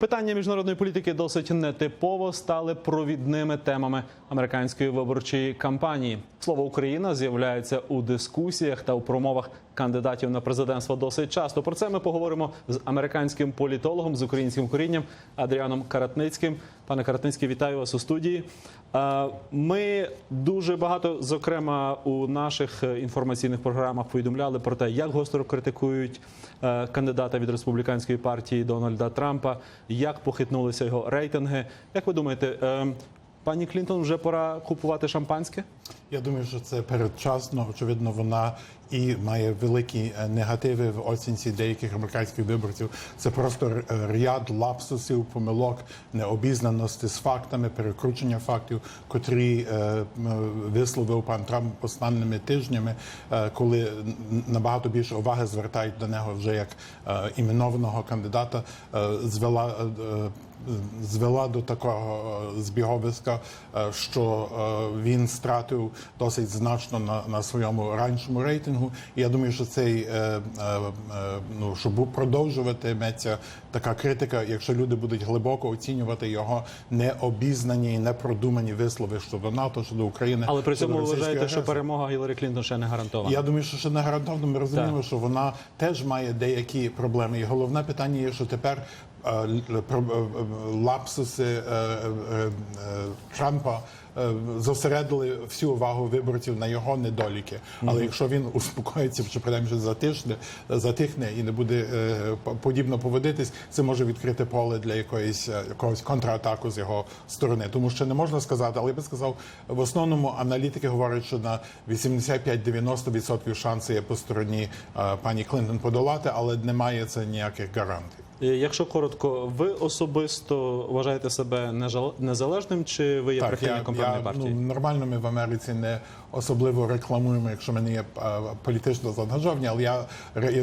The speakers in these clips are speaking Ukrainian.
Питання міжнародної політики досить нетипово стали провідними темами американської виборчої кампанії. Слово Україна з'являється у дискусіях та у промовах кандидатів на президентство досить часто. Про це ми поговоримо з американським політологом з українським корінням Адріаном Каратницьким. Пане Каратницький, вітаю вас у студії. Ми дуже багато, зокрема, у наших інформаційних програмах повідомляли про те, як гостро критикують кандидата від республіканської партії Дональда Трампа, як похитнулися його рейтинги. Як ви думаєте, е, пані Клінтон вже пора купувати шампанське? Я думаю, що це передчасно. Очевидно, вона і має великі е, негативи в оцінці деяких американських виборців. Це просто е, ряд лапсусів, помилок, необізнаності з фактами, перекручення фактів, котрі е, висловив пан Трамп останніми тижнями, коли набагато більше уваги звертають до нього вже як іменованого кандидата, звела. звела до такого збіговиська, що він стратив досить значно на, на своєму ранішому рейтингу. І я думаю, що цей е, е, е, ну щоб продовжуватиметься така критика, якщо люди будуть глибоко оцінювати його необізнані і непродумані вислови щодо НАТО, щодо України, Але при цьому ви вважаєте, що перемога Гіларі Клінтон ще не гарантована? Я думаю, що ще не гарантовано. Ми розуміємо, Так. що вона теж має деякі проблеми. І головне питання є, що тепер лапсуси Трампа. Зосередили всю увагу виборців на його недоліки. Але якщо він успокоїться, чи принаймні затишне, затихне і не буде е, по- подібно поводитись, це може відкрити поле для якоїсь е, якогось контратаку з його сторони. Тому що не можна сказати, але я би сказав, в основному аналітики говорять, що на 85-90% шанси є по стороні е, пані Клинтон подолати, але немає це ніяких гарантій. Е, Якщо коротко, ви особисто вважаєте себе незалежним, чи ви є прихильником певної партії? ну, нормально ми в Америці не особливо рекламуємо, якщо ми не є е, політично заангажовані, але я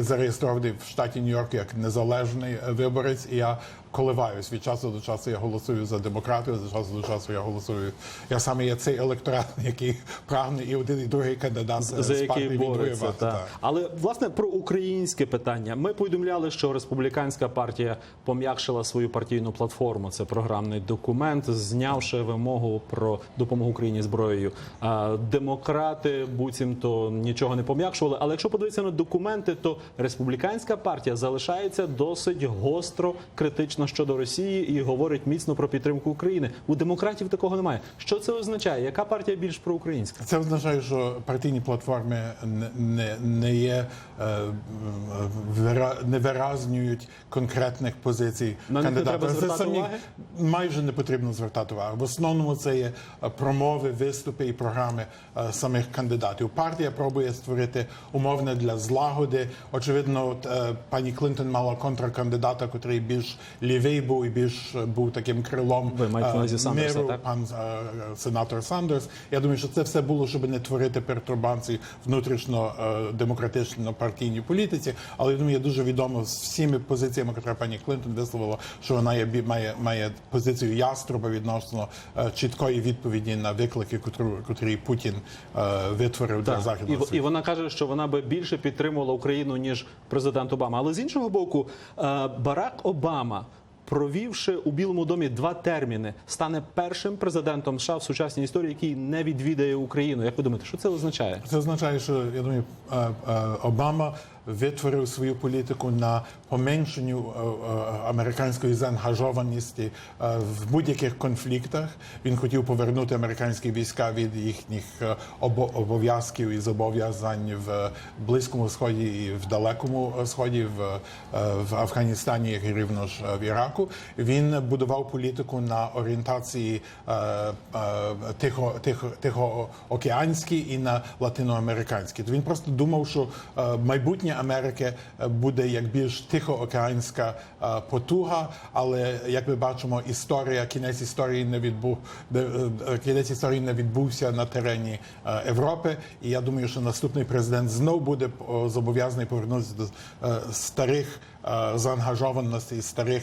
зареєстрований в штаті Нью-Йорк як незалежний е, виборець, і я коливаюсь від часу до часу. Я голосую за демократію, за часу до часу я голосую. Я саме є цей електорат, який прагне і один, і другий кандидат е, за з партії бореться. Та. Так. Але власне про українське питання. Ми повідомляли, що республіканська партія пом'якшила свою партійну платформу. Це програмний документ, знявши вимогу про допомогу Україні зброєю. А демократи буцімто нічого не пом'якшували. Але якщо подивитися на документи, то республіканська партія залишається досить гостро критична щодо Росії і говорить міцно про підтримку України. У демократів такого немає. Що це означає? Яка партія більш проукраїнська? Це означає, що партійні платформи не, не, не є е, не виразнюють конкретних позицій На кандидата. Це самі- майже не потрібно звертати увагу. В основному це є промови, виступи і програми е, самих кандидатів. Партія пробує створити умовне для злагоди. Очевидно, от, е, пані Клинтон мала контркандидата, який більш лівий був і більш е, був таким крилом Ви маєте на увазі е, Сандерса, миру, так? пан сенатор Сандерс. Я думаю, що це все було, щоб не творити пертурбації внутрішньо демократично партійній політиці. Але я думаю, я дуже відомо з всіми позиціями, які пані Клинтон висловила, що вона є має має позицію яструба відносно чіткої відповіді на виклики, котрі Путін витворив для західного світу. і вона каже, що вона би більше підтримувала Україну ніж президент Обама. Але з іншого боку, е, Барак Обама. Провівши у Білому домі два терміни, стане першим президентом США в сучасній історії, який не відвідає Україну. Як ви думаєте, що це означає? Це означає, що я думаю, е, е, Обама витворив свою політику на поменшенню е, е, американської заангажованості е, в будь-яких конфліктах. Він хотів повернути американські війська від їхніх обов'язків і зобов'язань в близькому сході і в далекому сході, в, в Афганістані і рівно ж в Іраку. Він будував політику на орієнтації тихо, тихо, тихоокеанській і на латиноамериканській. Він просто думав, що майбутнє Америки е, буде як більш тихоокеанська е, потуга, але як ми бачимо, історія, кінець історії не відбув е, кінець історії не відбувся на терені Європи. І я думаю, що наступний президент знов буде зобов'язаний повернутися до старих заангажованостей, старих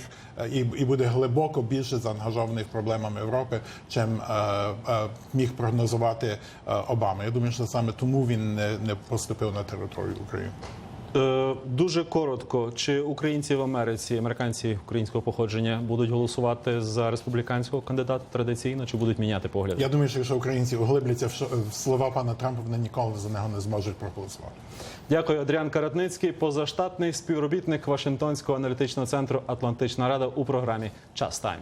і, і буде глибоко більше заангажований проблемами Європи, чим міг прогнозувати Обама. Я думаю, що саме тому він не, не поступив на територію України. Е, Дуже коротко, чи українці в Америці, американці українського походження будуть голосувати за республіканського кандидата традиційно, чи будуть міняти погляди? Я думаю, що якщо українці углибляться в слова пана Трампа, вони ніколи за нього не зможуть проголосувати. Дякую, Адріан Каратницький, позаштатний співробітник Вашингтонського аналітичного центру Атлантична Рада у програмі Час Тайм.